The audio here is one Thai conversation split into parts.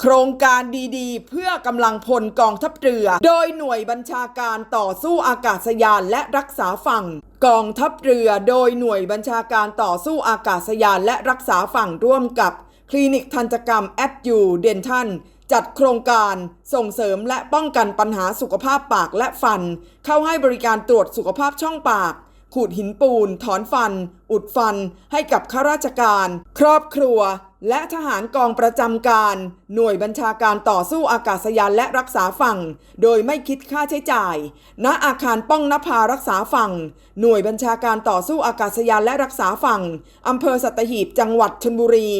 โครงการดีๆ เพื่อกำลังพลกองทัพเรือ โดยหน่วยบัญชาการต่อสู้อากาศยานและรักษาฝั่งกองทัพเรือโดยหน่วยบัญชาการต่อสู้อากาศยานและรักษาฝั่งร่วมกับ คลินิกทันตกรรมแอดยูเดนทันจัดโครงการส่งเสริมและป้องกันปัญหาสุขภาพปากและฟัน เข้าให้บริการตรวจสุขภาพช่องปาก ขูดหินปูน ถอนฟัน อุดฟัน ให้กับข้าราชการ ครอบครัว และทหารกองประจำการ หน่วยบัญชาการต่อสู้อากาศยานและรักษาฝั่ง โดยไม่คิดค่าใช้จ่าย ณ อาคารป้องนภารักษาฝั่ง หน่วยบัญชาการต่อสู้อากาศยานและรักษาฝั่งอำเภอสัตหีบจังหวัดชลบุรี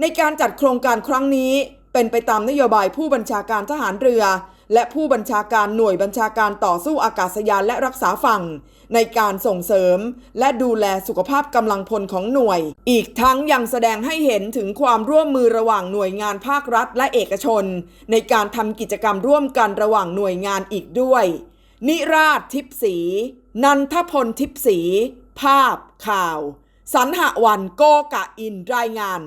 ในการจัดโครงการครั้งนี้ เป็นไปตามนโยบายผู้บัญชาการทหารเรือ และผู้บัญชาการหน่วยบัญชาการต่อสู้อากาศยานและรักษาฝั่ง ในการส่งเสริม และดูแลสุขภาพกำลังพลของหน่วย อีกทั้งยังแสดงให้เห็นถึงความร่วมมือระหว่างหน่วยงานภาครัฐและเอกชน ในการทำกิจกรรมร่วมกันระหว่างหน่วยงานอีกด้วย นิราชทิพสี นันทพลทิพสี ภาพข่าว สันหวันโกกะอินรายงาน